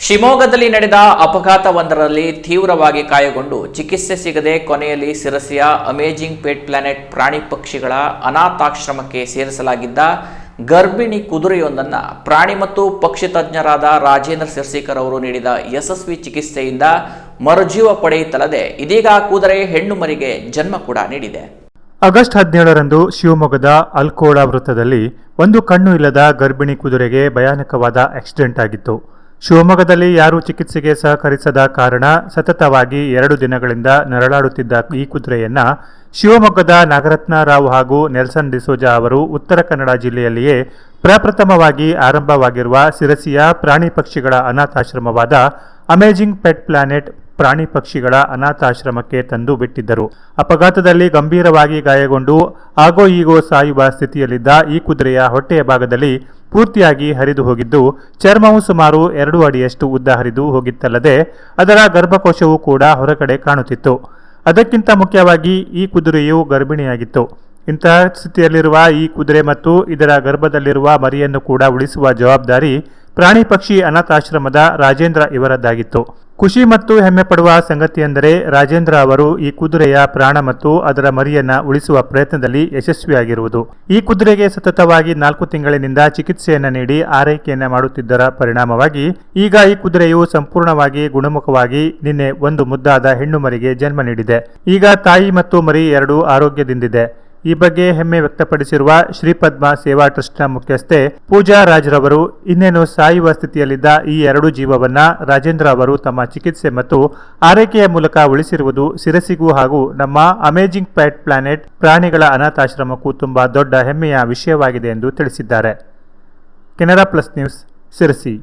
ಶಿವಮೊಗ್ಗದಲ್ಲಿ ನಡೆದ ಅಪಘಾತವೊಂದರಲ್ಲಿ ತೀವ್ರವಾಗಿ ಗಾಯಗೊಂಡು ಚಿಕಿತ್ಸೆ ಸಿಗದೆ ಕೊನೆಯಲ್ಲಿ ಸಿರಸಿಯ ಅಮೇಜಿಂಗ್ ಪೇಟ್ ಪ್ಲಾನೆಟ್ ಪ್ರಾಣಿ ಪಕ್ಷಿಗಳ ಅನಾಥಾಶ್ರಮಕ್ಕೆ ಸೇರಿಸಲಾಗಿದ್ದ ಗರ್ಭಿಣಿ ಕುದುರೆಯೊಂದನ್ನು ಪ್ರಾಣಿ ಮತ್ತು ಪಕ್ಷಿ ತಜ್ಞರಾದ ರಾಜೇಂದ್ರ ಸಿರ್ಸಿಕರ್ ಅವರು ನೀಡಿದ ಯಶಸ್ವಿ ಚಿಕಿತ್ಸೆಯಿಂದ ಮರುಜೀವ ಪಡೆಯುತ್ತಲ್ಲದೆ ಇದೀಗ ಕುದುರೆ ಹೆಣ್ಣು ಮರಿಗೆ ಜನ್ಮ ಕೂಡ ನೀಡಿದೆ. ಆಗಸ್ಟ್ ಹದಿನೇಳರಂದು ಶಿವಮೊಗ್ಗದ ಅಲ್ಕೋಳ ವೃತ್ತದಲ್ಲಿ ಒಂದು ಕಣ್ಣು ಇಲ್ಲದ ಗರ್ಭಿಣಿ ಕುದುರೆಗೆ ಭಯಾನಕವಾದ ಆಕ್ಸಿಡೆಂಟ್ ಆಗಿತ್ತು. ಶಿವಮೊಗ್ಗದಲ್ಲಿ ಯಾರೂ ಚಿಕಿತ್ಸೆಗೆ ಸಹಕರಿಸದ ಕಾರಣ ಸತತವಾಗಿ ಎರಡು ದಿನಗಳಿಂದ ನರಳಾಡುತ್ತಿದ್ದ ಈ ಕುದುರೆಯನ್ನ ಶಿವಮೊಗ್ಗದ ನಾಗರತ್ನ ರಾವ್ ಹಾಗೂ ನೆಲ್ಸನ್ ಡಿಸೋಜಾ ಅವರು ಉತ್ತರ ಕನ್ನಡ ಜಿಲ್ಲೆಯಲ್ಲಿಯೇ ಪ್ರಪ್ರಥಮವಾಗಿ ಆರಂಭವಾಗಿರುವ ಸಿರಸಿಯ ಪ್ರಾಣಿ ಪಕ್ಷಿಗಳ ಅನಾಥಾಶ್ರಮವಾದ ಅಮೇಜಿಂಗ್ ಪೆಟ್ ಪ್ಲಾನೆಟ್ ಪ್ರಾಣಿ ಪಕ್ಷಿಗಳ ಅನಾಥಾಶ್ರಮಕ್ಕೆ ತಂದು ಬಿಟ್ಟಿದ್ದರು. ಅಪಘಾತದಲ್ಲಿ ಗಂಭೀರವಾಗಿ ಗಾಯಗೊಂಡು ಆಗೋ ಈಗೋ ಸಾಯುವ ಸ್ಥಿತಿಯಲ್ಲಿದ್ದ ಈ ಕುದುರೆಯ ಹೊಟ್ಟೆಯ ಭಾಗದಲ್ಲಿ ಪೂರ್ತಿಯಾಗಿ ಹರಿದು ಹೋಗಿದ್ದು, ಚರ್ಮವು ಸುಮಾರು ಎರಡು ಅಡಿಯಷ್ಟು ಉದ್ದ ಹರಿದು ಹೋಗಿತ್ತಲ್ಲದೆ, ಅದರ ಗರ್ಭಕೋಶವು ಕೂಡ ಹೊರಗಡೆ ಕಾಣುತ್ತಿತ್ತು. ಅದಕ್ಕಿಂತ ಮುಖ್ಯವಾಗಿ ಈ ಕುದುರೆಯು ಗರ್ಭಿಣಿಯಾಗಿತ್ತು. ಇಂತಹ ಸ್ಥಿತಿಯಲ್ಲಿರುವ ಈ ಕುದುರೆ ಮತ್ತು ಇದರ ಗರ್ಭದಲ್ಲಿರುವ ಮರಿಯನ್ನು ಕೂಡ ಉಳಿಸುವ ಜವಾಬ್ದಾರಿ ಪ್ರಾಣಿ ಪಕ್ಷಿ ಅನಾಥಾಶ್ರಮದ ರಾಜೇಂದ್ರ ಇವರದ್ದಾಗಿತ್ತು. ಖುಷಿ ಮತ್ತು ಹೆಮ್ಮೆ ಪಡುವ ಸಂಗತಿಯೆಂದರೆ ರಾಜೇಂದ್ರ ಅವರು ಈ ಕುದುರೆಯ ಪ್ರಾಣ ಮತ್ತು ಅದರ ಮರಿಯನ್ನ ಉಳಿಸುವ ಪ್ರಯತ್ನದಲ್ಲಿ ಯಶಸ್ವಿಯಾಗಿರುವುದು. ಈ ಕುದುರೆಗೆ ಸತತವಾಗಿ ನಾಲ್ಕು ತಿಂಗಳಿನಿಂದ ಚಿಕಿತ್ಸೆಯನ್ನು ನೀಡಿ ಆರೈಕೆಯನ್ನು ಮಾಡುತ್ತಿದ್ದರ ಪರಿಣಾಮವಾಗಿ ಈಗ ಈ ಕುದುರೆಯು ಸಂಪೂರ್ಣವಾಗಿ ಗುಣಮುಖವಾಗಿ ನಿನ್ನೆ ಒಂದು ಮುದ್ದಾದ ಹೆಣ್ಣು ಮರಿಗೆ ಜನ್ಮ ನೀಡಿದೆ. ಈಗ ತಾಯಿ ಮತ್ತು ಮರಿ ಎರಡೂ ಆರೋಗ್ಯದಿಂದಿದೆ. ಈ ಬಗ್ಗೆ ಹೆಮ್ಮೆ ವ್ಯಕ್ತಪಡಿಸಿರುವ ಶ್ರೀಪದ್ಮ ಸೇವಾ ಟ್ರಸ್ಟ್ನ ಮುಖ್ಯಸ್ಥೆ ಪೂಜಾ ರಾಜ್ರವರು ಇನ್ನೇನು ಸಾಯುವ ಸ್ಥಿತಿಯಲ್ಲಿದ್ದ ಈ ಎರಡು ಜೀವವನ್ನ ರಾಜೇಂದ್ರ ಅವರು ತಮ್ಮ ಚಿಕಿತ್ಸೆ ಮತ್ತು ಆರೈಕೆಯ ಮೂಲಕ ಉಳಿಸಿರುವುದು ಸಿರಸಿಗೂ ಹಾಗೂ ನಮ್ಮ ಅಮೇಜಿಂಗ್ ಪ್ಯಾಟ್ ಪ್ಲಾನೆಟ್ ಪ್ರಾಣಿಗಳ ಅನಾಥಾಶ್ರಮಕ್ಕೂ ತುಂಬಾ ದೊಡ್ಡ ಹೆಮ್ಮೆಯ ವಿಷಯವಾಗಿದೆ ಎಂದು ತಿಳಿಸಿದ್ದಾರೆ. Canara plus news Sirsi